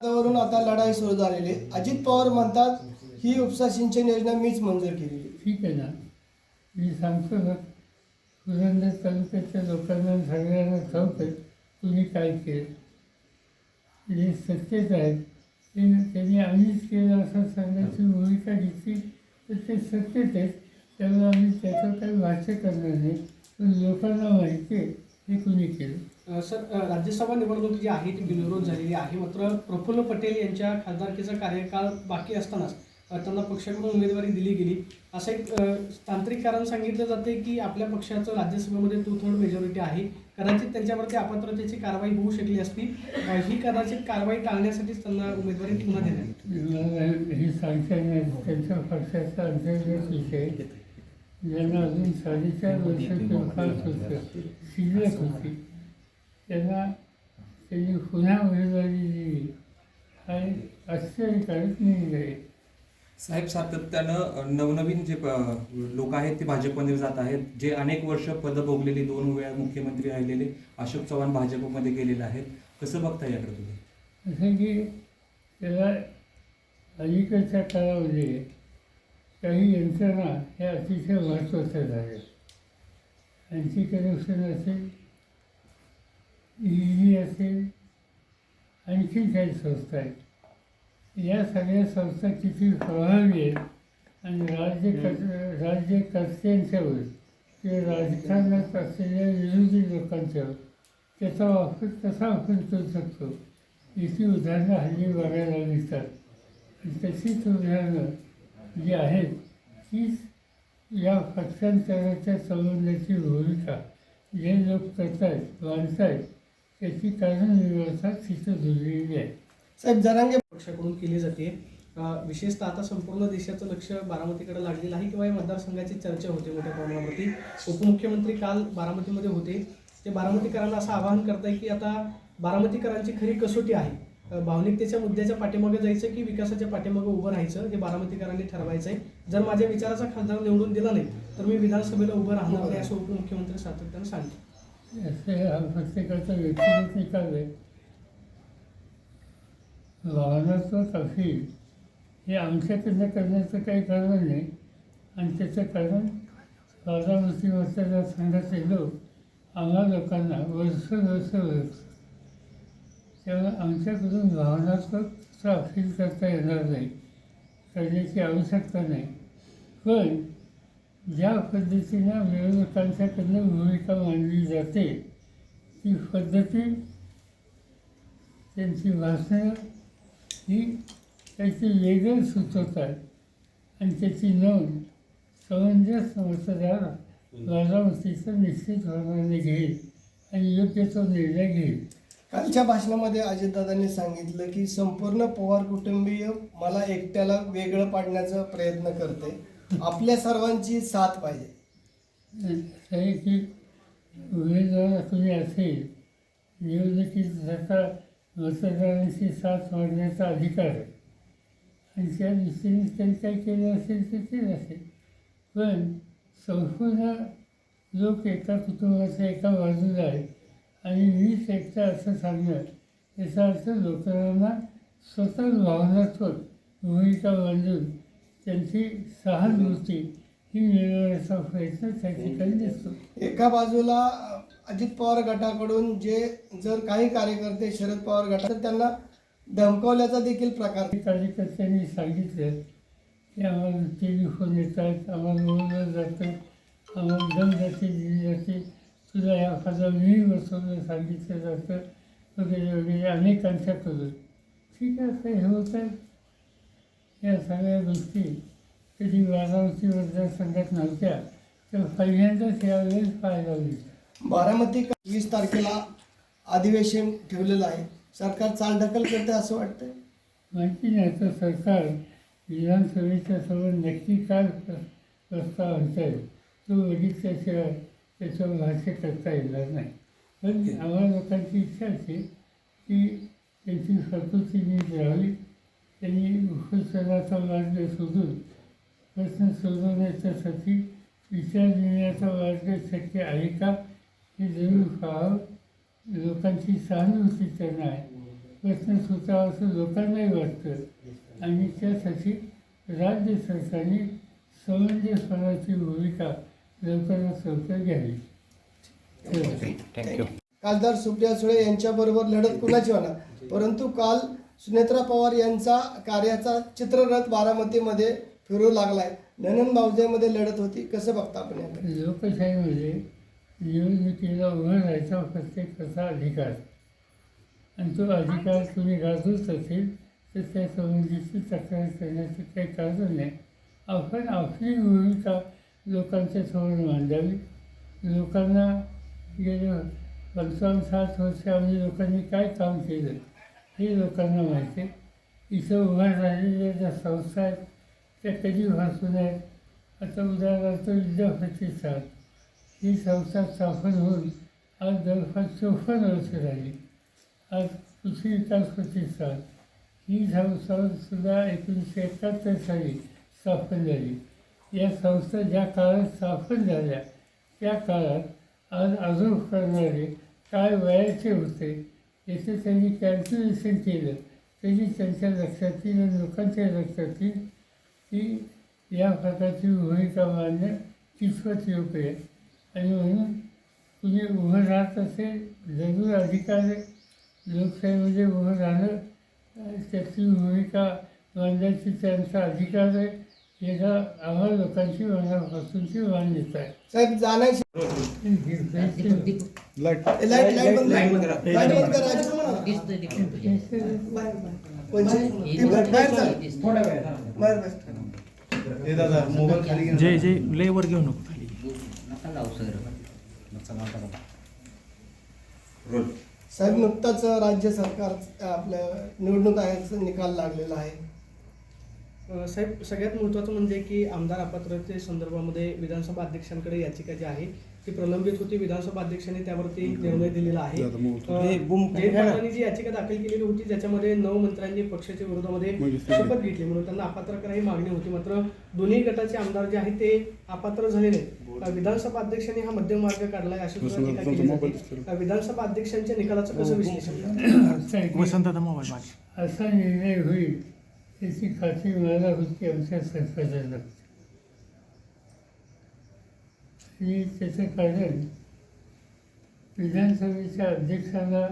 वरून आता लढाई सुरू झालेली अजित पवार म्हणतात ही उपसा सिंचन योजना मीच मंजूर केली ठीक आहे ना. मी सांगतो ना पुरंदर तालुक्याच्या लोकांना सगळ्यांना ठाऊक आहे तुम्ही काय केलं? जे सत्तेत आहेत ते त्यांनी आम्हीच केलं असं सांगायची भूमिका घेतली तर ते सत्तेत आहेत त्यामुळे आम्ही त्याचं काही भाष्य करणार नाही. पण लोकांना माहिती आहे हे कुणी केलं? सर राज्यसभा निवडणूक जी आहे ती बिनविरोध झालेली आहे. मात्र प्रफुल्ल पटेल यांच्या खासदारकीचा कार्यकाळ बाकी असतानाच त्यांना पक्षाकडून उमेदवारी दिली गेली. असं एक तांत्रिक कारण सांगितलं जाते की आपल्या पक्षाचं राज्यसभेमध्ये टू थर्ड मेजॉरिटी आहे. कदाचित त्यांच्यावरती अपात्रतेची कारवाई होऊ शकली असती. ही कदाचित कारवाई टाळण्यासाठीच त्यांना उमेदवारी पुन्हा देण्यात हे सांगता येणार त्यांच्या पक्षाचा अंतर्गत विषय. ज्यांना अजून साडेचार वर्ष शिल्लक होती. त्यांना त्यांनी पुन्हा उमेदवारी दिली. एक आश्चर्यकारक निर्णय आहे साहेब सातत्यानं नवनवीन जे लोक आहेत ते भाजपमध्ये जात आहेत. जे अनेक वर्ष पदं भोगलेले दोन वेळा मुख्यमंत्री राहिलेले अशोक चव्हाण भाजपमध्ये गेलेले आहेत. कसं बघता याकडे तुम्ही? असं की त्याला अलीकडच्या काळामध्ये काही यंत्रणा ह्या अतिशय महत्त्वाच्या झाल्या. अँटी करप्शन असेल ई असेल आणखी काही संस्था आहेत. या सगळ्या संस्था किती प्रभावी आहेत आणि राज्य कस राज्य कर्त्यांच्यावर किंवा राजकारणात असलेल्या विरोधी लोकांच्यावर त्याचा वापर कसा आपण करू शकतो? याची उदाहरणं हल्ली बघायला मिळतात. आणि तशीच उदाहरणं जी आहेत तीच या पक्षांतराच्या संबंधाची भूमिका जे लोक करत आहेत मानत आहेत त्याची कारणव्यवस्था तिथं जुळलेली आहे. साहेब जरांगे पक्षाकडून केली जाते. विशेषतः आता संपूर्ण देशाचं लक्ष बारामतीकडे लागलेलं आहे किंवा या मतदारसंघाची चर्चा होते मोठ्या प्रमाणावरती. उपमुख्यमंत्री काल बारामतीमध्ये होते. ते बारामतीकरांना असं आवाहन करताय की आता बारामतीकरांची खरी कसोटी आहे. भावनिकतेच्या मुद्द्याच्या पाठीमागे जायचं की विकासाच्या पाठीमागे उभं राहायचं हे बारामतीकरांनी ठरवायचं आहे जर माझ्या विचाराचा खासदार निवडून दिला नाही तर मी विधानसभेला उभं राहणार नाही असं उपमुख्यमंत्री सातत्यानं सांगितलं असे हा प्रत्येकाचा व्यक्तिगत निकाल आहे वाहनाचं अफील हे आमच्याकडनं करण्याचं काही कारण नाही आणि त्याचं कारण बारामती मतदारसंघाचे लोक आम्हा लोकांना वर्ष वर्ष वर्ष त्यामुळे आमच्याकडून वाहनाचं अपील करता येणार नाही करण्याची आवश्यकता नाही पण ज्या पद्धतीनं विरोधकांच्याकडनं भूमिका मांडली जाते ती पद्धती त्यांची भाषणं ही त्याची वेगळं सुचवतात आणि त्याची नोंद समंजस मतदार बारामतीचं निश्चित प्रमाणे घेईल आणि योग्य तो निर्णय घेईल. कालच्या भाषणामध्ये अजितदादांनी सांगितलं की संपूर्ण पवार कुटुंबीय मला एकट्याला वेगळं पाडण्याचा प्रयत्न करते. आपल्या सर्वांची साथ पाहिजे. असं आहे की उमेदवार कोणी असेल निवडणुकीत त्याचा मतदारांची साथ मागण्याचा अधिकार आहे. आणि त्या दृष्टीने त्यांनी काय केलं असेल ते असेल. पण संपूर्ण लोक एका कुटुंबाच्या एका बाजूला आहे आणि मीच एकटा असं सांगणं याचा अर्थ लोकांना स्वतः भावनात्मक भूमिका मांडून त्यांची सहानुभूती ही मिळवण्याचा प्रयत्न त्या ठिकाणी दिसतो एका बाजूला अजित पवार गटाकडून जे जर काही कार्यकर्ते शरद पवार गटात त्यांना धमकावल्याचा देखील प्रकार. कार्यकर्त्यांनी सांगितलं. की आम्हाला टेलिफोन येतात आम्हाला बोललं जातं आम्हाला दमदाटी दिली जाते. तुला या एखादा मी बसवलं सांगितलं जातं. वगैरे वगैरे अनेकांच्याकडून ठीक आहे हे होत या सगळ्या गोष्टी कधी बारामती मतदारसंघात नव्हत्या तर पहिल्यांदाच यावेळेस पाहायला मिळतात बारामती वीस तारखेला अधिवेशन ठेवलेलं आहे. सरकार चालढकल करते असं वाटतंय? माहिती नाही आता सरकार विधानसभेच्या समोर नक्की काय प्र- प्रस्ताव आणताय तो बघितल्याशिवाय त्याच्यावर भाष्य करता येणार नाही. पण आम्हाला लोकांची इच्छा असते की त्यांची प्रकृती नीट राहावी. त्यांनी उपचाराचा मार्ग शोधून प्रश्न सोडवण्याच्यासाठी विचार देण्याचा मार्ग शक्य आहे का? हे जरूर पाहावं. लोकांची सहानुभूती त्यांना आहे. प्रश्न सुटावा असं लोकांनाही वाटतं. आणि त्यासाठी राज्य सरकारने समंजसपणाची भूमिका लवकरात लवकर घ्यावी. थँक्यू खासदार सुप्रिया सुळे यांच्याबरोबर लढत कुणाची होणार? परंतु काल सुनेत्रा पवार यांचा कार्याचा चित्ररथ बारामतीमध्ये फिरू लागलाय. ननन भाऊजाईमध्ये लढत होती. कसं बघता आपण याकडे? लोकशाहीमध्ये निवडणुकीला उभं राहायचा प्रत्येकाचा अधिकार? आणि तो अधिकार तुम्ही गाजवत असेल तर त्या संबंधीची तक्रार करण्याचं काही कारण नाही. आपण आपली भूमिका लोकांच्या समोर मांडावी. लोकांना गेल्या पंचावन्न साठ वर्षामध्ये लोकांनी काय काम केलं? हे लोकांना माहिती आहे. इथं उभ्या राहिलेल्या ज्या संस्था आहेत त्या कधीपासून आहेत आता उदाहरणार्थ विद्या प्रतिष्ठान ही संस्था स्थापन होऊन आज जवळपास चौपन्न वर्ष झाली. आज कृषी विकास ही संस्थासुद्धा एकोणीसशे एकाहत्तर साली स्थापन झाली. या संस्था ज्या काळात स्थापन झाल्या त्या काळात आज अजून करणारे काय वयाचे होते याचं त्यांनी कॅल्क्युलेशन केलं. त्याची त्यांच्या लक्षात येईल आणि लोकांच्या लक्षात येईल की या प्रकारची भूमिका मांडणं कितपत योग्य आहे. आणि म्हणून तुम्ही उभं राहत असेल जरूर अधिकार आहे. लोकशाहीमध्ये उभं राहणं त्याची भूमिका मांडण्याची त्यांचा अधिकार आहे. याचा आम्हा लोकांची मनापासूनची मान्यता आहे. साहेब जाण्याची लाइट लाइट बंद लाइट बंद करा. अजित म्हणा. पंचवीस- बाहेर चला. बाहेर बस. जय जय. लयवर घेऊ नको खाली. साहेब नुकताच राज्य सरकार आपल्या निवडणूक आयोगाचा निकाल लागलेला आहे. साहेब सगळ्यात महत्त्वाचं म्हणजे की आमदार अपात्रते संदर्भामध्ये विधानसभा अध्यक्षांकडे याचिका जी आहे ती प्रलंबित होती. विधानसभा अध्यक्षांनी त्यावरती निर्णय दिलेला आहे. अ, जयंत पाटलांनी जी याचिका दाखल केलेली होती ज्याच्यामध्ये नऊ मंत्र्यांनी पक्षाच्या विरोधामध्ये शपथ घेतली. म्हणून त्यांना अपात्र करायची मागणी होती. मात्र दोन्ही गटाचे आमदार जे आहेत ते अपात्र झालेले आहेत. अ, विधानसभा अध्यक्षांनी हा मध्यम मार्ग काढलाय अशी सुद्धा टीका केली जाते. अ, विधानसभा अध्यक्षांच्या निकालाचं कसं विश्लेषण आहे वसंतदा मोबाईल मागे. असा निर्णय होईल. त्याची खात्री मला होती आमच्या सरकारला आणि त्याचं कारण विधानसभेच्या अध्यक्षाला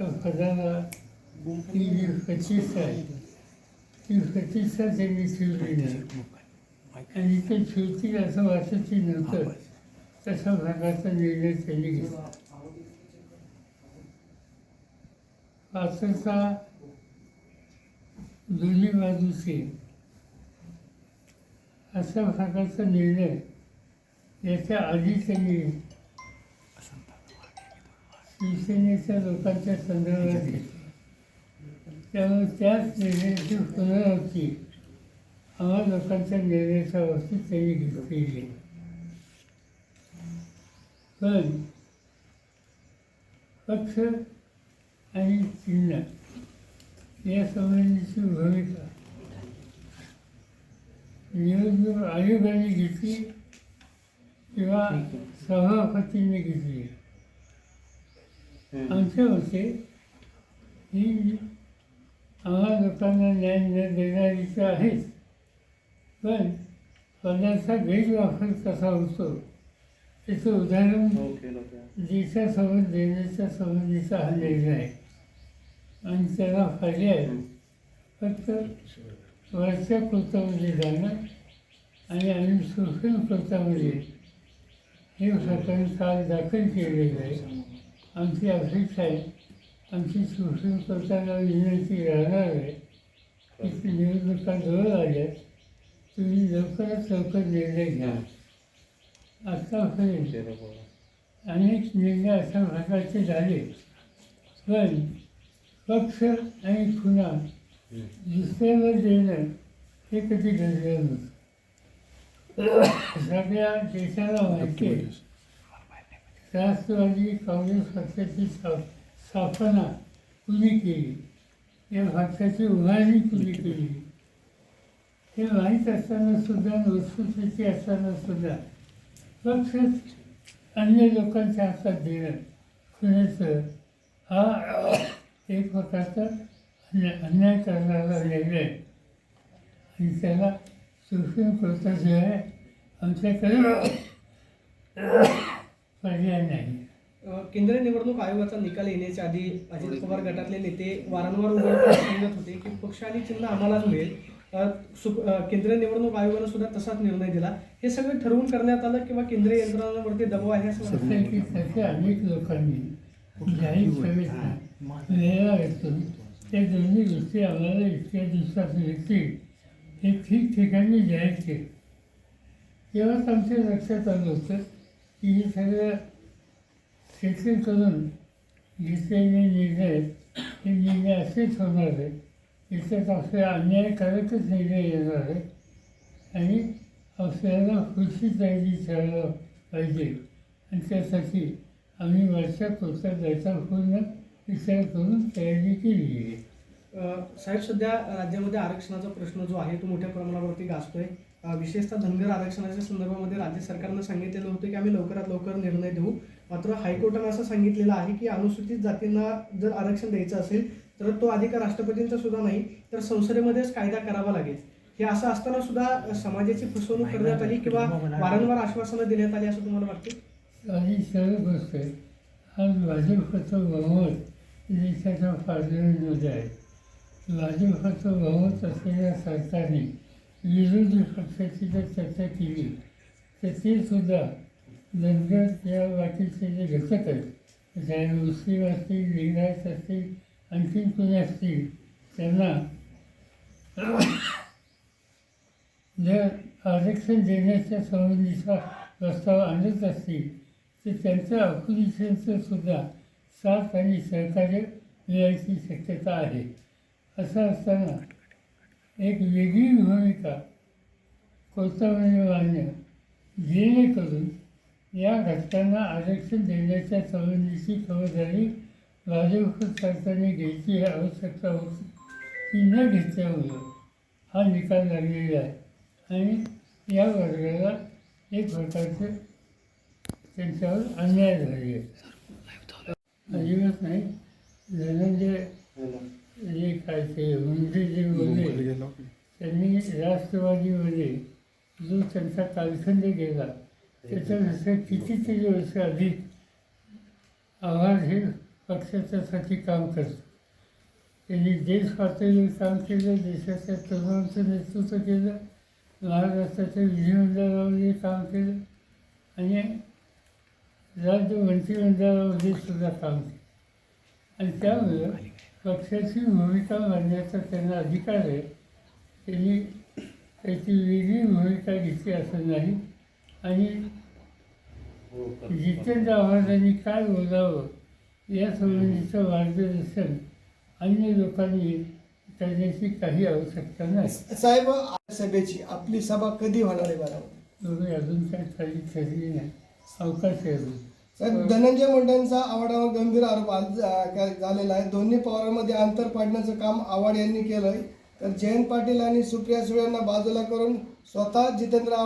पदाला ती जी प्रतिष्ठा आहे ती प्रतिष्ठा त्यांनी ठेवली नाही आणि ते ठेवतील असं वाटतही नव्हतं तशा प्रकारचा निर्णय त्यांनी घेतला पात्रता दोन्ही बाजूचे. अशा प्रकारचा निर्णय याच्या आधी त्यांनी शिवसेनेच्या लोकांच्या संदर्भात घेतला. त्यामुळे त्याच निर्णयाची पुनरावृत्ती आम्हा लोकांच्या निर्णयाच्या बाबतीत त्यांनी घेतलेली आहे. पण पक्ष आणि चिन्ह या संबंधीची भूमिका. निवडणूक आयोगाने घेतली किंवा सभापतींनी घेतली. आमच्या मते ही आम्हा लोकांना न्याय न देणारी तर आहेच. पण पदाचा गैरवापर कसा होतो त्याचं उदाहरण देशासमोर देण्याच्या संबंधीचा हा निर्णय आहे. आणि त्याला आहेत. फक्त वरच्या पृथ्वीमध्ये जाणं आणि आम्ही सुप्रीम कोर्टामध्ये हे प्रकरण काल दाखल केलेलं आहे. आमची अपेक्षा आहे आमची सुप्रीम कोर्टाला विनंती राहणार आहे की निवडणुका जवळ आल्या तुम्ही लवकरात लवकर निर्णय घ्या. आत्तापर्यंत अनेक निर्णय अशा प्रकारचे झाले पण पक्ष आणि खुणा दुसऱ्याला देणं हे कधी घडलं नव्हतं सगळ्या देशाला माहिती आहे. राष्ट्रवादी काँग्रेस पक्षाची स्था स्थापना कुणी केली? या पक्षाची उभारणी कुणी केली? हे माहीत असताना सुद्धा वस्तुस्थिती असताना सुद्धा पक्षच अन्य लोकांच्या हातात देणं खुण्याचं हा एक प्रकारचा अन्याय अन्याय करणारा निर्णय आणि त्याला सुप्रीम कोर्टात जे आहे आमच्याकडे पर्याय नाही. केंद्रीय निवडणूक आयोगाचा निकाल येण्याच्या आधी अजित पवार गटातले नेते वारंवार उघडपणे सांगत होते की पक्ष आणि चिन्ह आम्हालाच मिळेल. केंद्रीय निवडणूक आयोगानं सुद्धा तसाच निर्णय दिला. हे सगळं ठरवून करण्यात आलं किंवा केंद्रीय यंत्रणांवरती दबाव आहे असं आहे अनेक लोकांनी मानलेला येतो त्या दोन्ही गोष्टी आम्हाला इतक्या दिवसात मिळतील. हे ठिकठिकाणी जाहीर केलं तेव्हाच आमच्या लक्षात आलं होतं की हे सगळं सेटल करून घेतलेले निर्णय हे निर्णय असेच होणार आहे. याच्यात आपल्याला अन्यायकारकच निर्णय येणार आहे. आणि आपल्याला खुशी तयारी ठेवायला पाहिजे. आणि त्यासाठी आम्ही वर्षात कोर्टात जायचा पूर्ण विचार करून तयारी केली आहे साहेब सध्या राज्यामध्ये आरक्षणाचा प्रश्न जो आहे तो मोठ्या प्रमाणावरती गाजतोय. विशेषतः धनगर आरक्षणाच्या संदर्भामध्ये राज्य सरकारनं सांगितलेलं होतं की आम्ही लवकरात लवकर निर्णय देऊ. मात्र हायकोर्टानं असं सांगितलेलं आहे की अनुसूचित जातींना जर आरक्षण द्यायचं असेल तर तो अधिकार राष्ट्रपतींचा सुद्धा नाही तर संसदेमध्येच कायदा करावा लागेल. हे असं असताना सुद्धा समाजाची फसवणूक करण्यात आली किंवा वारंवार आश्वासनं देण्यात आली असं तुम्हाला वाटतं? गोष्ट आज भाजपचं बहुमत देशाच्या पार्लमेंटमध्ये आहे. भाजपचं बहुमत असलेल्या सरकारने विरोधी पक्षाची जर चर्चा केली तर ते सुद्धा नंतर त्या वाटेचे जे घटक आहेत चाहे मुस्लिम असतील लिंगायत असतील आणखीन कोणी असतील त्यांना जर आरक्षण देण्याच्या संबंधीचा प्रस्ताव आणत असतील तर त्यांचं अपोजिशनचं सुद्धा साथ आणि सहकार्य मिळायची शक्यता आहे. असं असताना एक वेगळी भूमिका कोर्टामध्ये मान्य जेणेकरून या घटकांना आरक्षण देण्याच्या संबंधीची खबरदारी भाजप सरकारने घ्यायची आवश्यकता होती. ती न घेतल्यामुळं हा निकाल लागलेला आहे. आणि या वर्गाला एक प्रकारचे त्यांच्यावर अन्याय झाले अजिबात नाही. धनंजय जे काय ते मुंडे जे त्यांनी राष्ट्रवादीमध्ये जो त्यांचा कालखंड गेला त्याच्यानंतर कितीतरी वर्ष अधिक आव्हाड हे पक्षाच्यासाठी काम करतो. त्यांनी देश पातळीवर काम केलं देशाच्या तरुणांचं नेतृत्व केलं महाराष्ट्राच्या विधिमंडळामध्ये काम केलं आणि राज्य मंत्रिमंडळामध्ये सुद्धा काम केलं आणि त्यामुळं पक्षाची भूमिका मांडण्याचा त्यांना अधिकार आहे. त्यांनी त्याची वेगळी भूमिका घेतली असं नाही. आणि जितेंद्र आव्हाडांनी काय बोलावं या संबंधीचं मार्गदर्शन अन्य लोकांनी करण्याची काही आवश्यकता नाही. साहेब सभेची आपली सभा कधी होणार आहे दोघे अजून काही ठरली नाही. अवकाश आहे साहेब धनंजय मुंडेंचा आव्हाडावर गंभीर आरोप आज काय झालेला आहे. दोन्ही पवारांमध्ये अंतर पाडण्याचं काम आव्हाड यांनी केलंय. तर जयंत पाटील आणि सुप्रिया सुळे यांना बाजूला करून स्वतः जितेंद्र आव्हाड